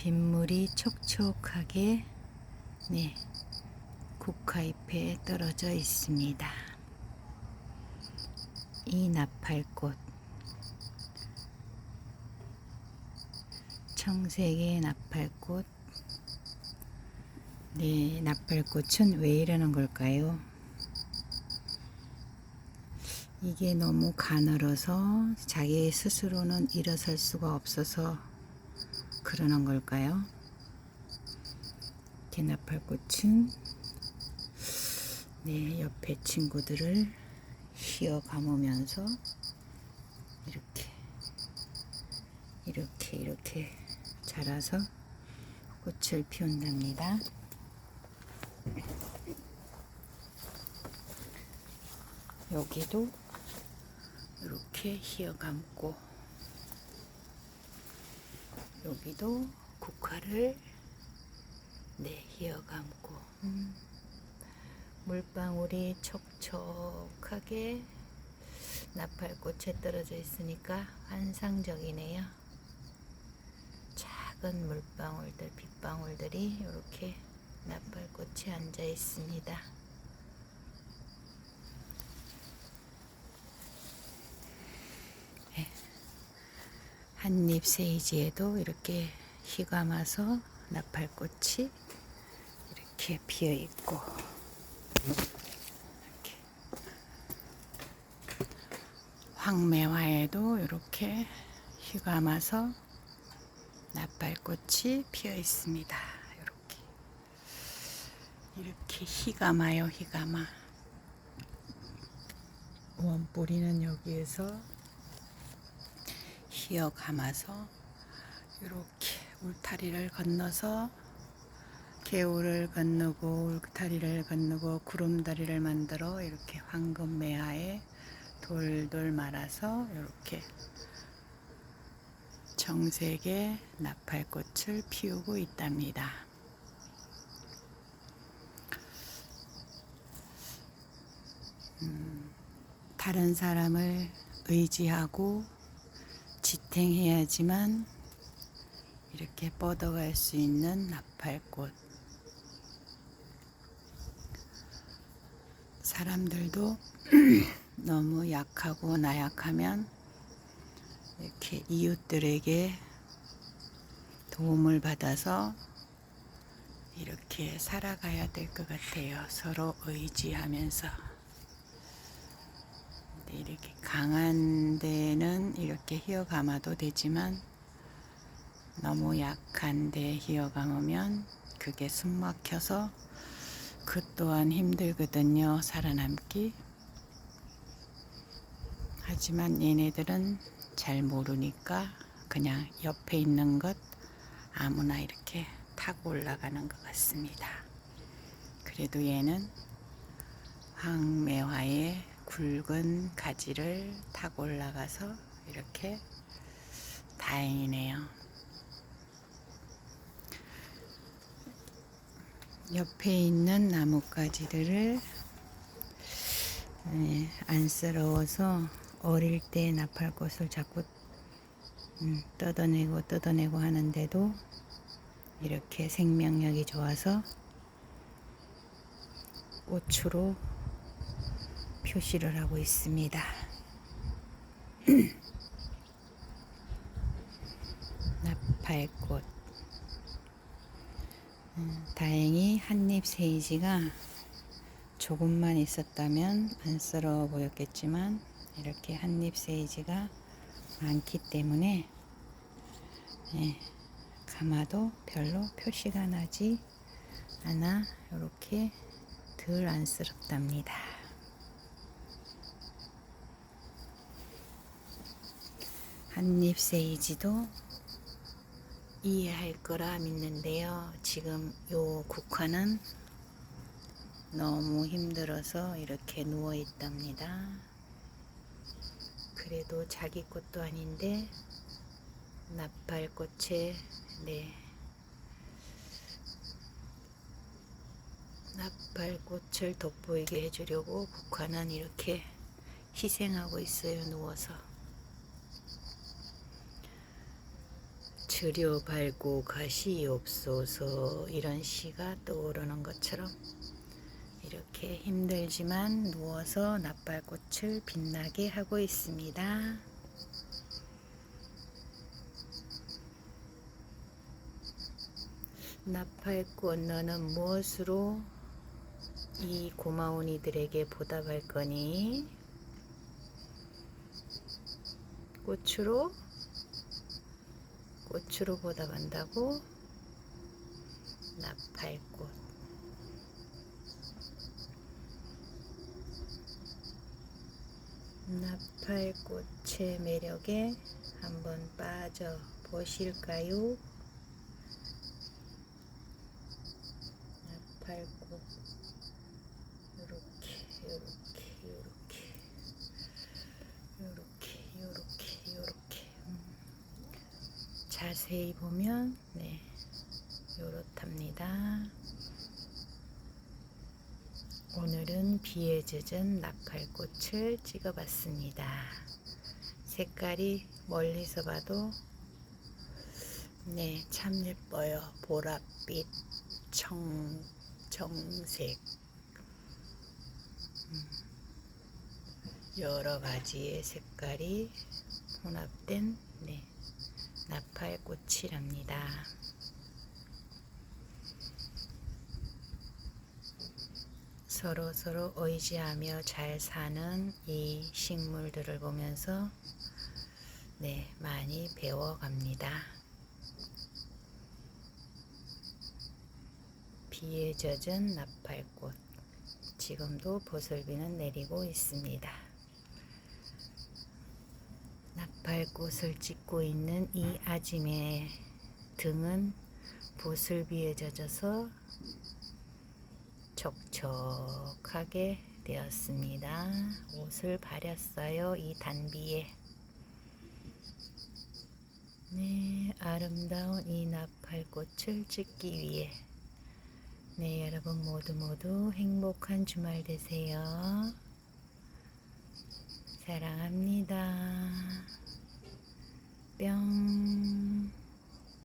빗물이 촉촉하게 네, 국화잎에 떨어져 있습니다. 이 나팔꽃 청색의 나팔꽃 네, 나팔꽃은 왜 이러는 걸까요? 이게 너무 가늘어서 자기 스스로는 일어설 수가 없어서 그러는 걸까요? 개나팔꽃은 네, 옆에 친구들을 휘어 감으면서 이렇게 이렇게 이렇게 자라서 꽃을 피운답니다. 여기도 이렇게 휘어 감고 여기도 국화를 네 휘어 감고 음, 물방울이 촉촉하게 나팔꽃에 떨어져 있으니까 환상적이네요. 작은 물방울들, 빗방울들이 이렇게 나팔꽃에 앉아 있습니다. 한잎 세이지에도 이렇게 휘감아서 나팔꽃이 이렇게 피어 있고 이렇게 황매화에도 이렇게 휘감아서 나팔꽃이 피어 있습니다. 이렇게 이렇게 휘감아요, 휘감아. 원뿌리는 여기에서 휘어 감아서 이렇게 울타리를 건너서 개울을 건너고 울타리를 건너고 구름다리를 만들어 이렇게 황금 매화에 돌돌 말아서 이렇게 정색의 나팔꽃을 피우고 있답니다. 음, 다른 사람을 의지하고 지탱해야지만 이렇게 뻗어갈 수 있는 나팔꽃. 사람들도 너무 약하고 나약하면 이렇게 이웃들에게 도움을 받아서 이렇게 살아가야 될 것 같아요. 서로 의지하면서. 근데 이렇게 강한 데는 이렇게 휘어 감아도 되지만 너무 약한 데 휘어 감으면 그게 숨 막혀서 그 또한 힘들거든요. 살아남기. 하지만 얘네들은 잘 모르니까 그냥 옆에 있는 것 아무나 이렇게 타고 올라가는 것 같습니다. 그래도 얘는 황매화의 굵은 가지를 타고 올라가서 이렇게 다행이네요. 옆에 있는 나뭇가지들을 예, 안쓰러워서 어릴 때 나팔꽃을 자꾸 음, 뜯어내고 뜯어내고 하는데도 이렇게 생명력이 좋아서 꽃으로 표시를 하고 있습니다. 나팔꽃. 음, 다행히 한잎 세이지가 조금만 있었다면 안쓰러워 보였겠지만 이렇게 한잎 세이지가 많기 때문에 예, 감아도 별로 표시가 나지 않아 이렇게 덜 안쓰럽답니다. 한잎 세이지도 이해할 거라 믿는데요. 지금 요 국화는 너무 힘들어서 이렇게 누워 있답니다. 그래도 자기 꽃도 아닌데 나팔꽃에 네 나팔꽃을 돋보이게 해주려고 국화는 이렇게 희생하고 있어요 누워서 들여밟고 가시옵소서 이런 시가 떠오르는 것처럼 이렇게 힘들지만 누워서 나팔꽃을 빛나게 하고 있습니다. 나팔꽃 너는 무엇으로 이 고마운 이들에게 보답할 거니? 꽃으로? 꽃으로 보답한다고? 나팔꽃. 나팔꽃의 매력에 한번 빠져 보실까요? 나팔꽃. 요렇게, 요렇게, 요렇게. 요렇게, 요렇게, 요렇게. 음. 자세히 보면, 네. 요렇답니다. 오늘은 비에 젖은 나팔꽃을 찍어봤습니다. 색깔이 멀리서 봐도 네, 참 예뻐요. 보랏빛, 청, 정색. 음, 여러 가지의 색깔이 혼합된 네, 나팔꽃이랍니다. 서로 서로 의지하며 잘 사는 이 식물들을 보면서 네, 많이 배워갑니다. 비에 젖은 나팔꽃. 지금도 보슬비는 내리고 있습니다. 나팔꽃을 찍고 있는 이 아짐의 등은 보슬비에 젖어서 촉촉하게 되었습니다. 옷을 바렸어요. 이 단비에. 네, 아름다운 이 나팔꽃을 찍기 위해. 네, 여러분 모두 모두 행복한 주말 되세요. 사랑합니다. 뿅.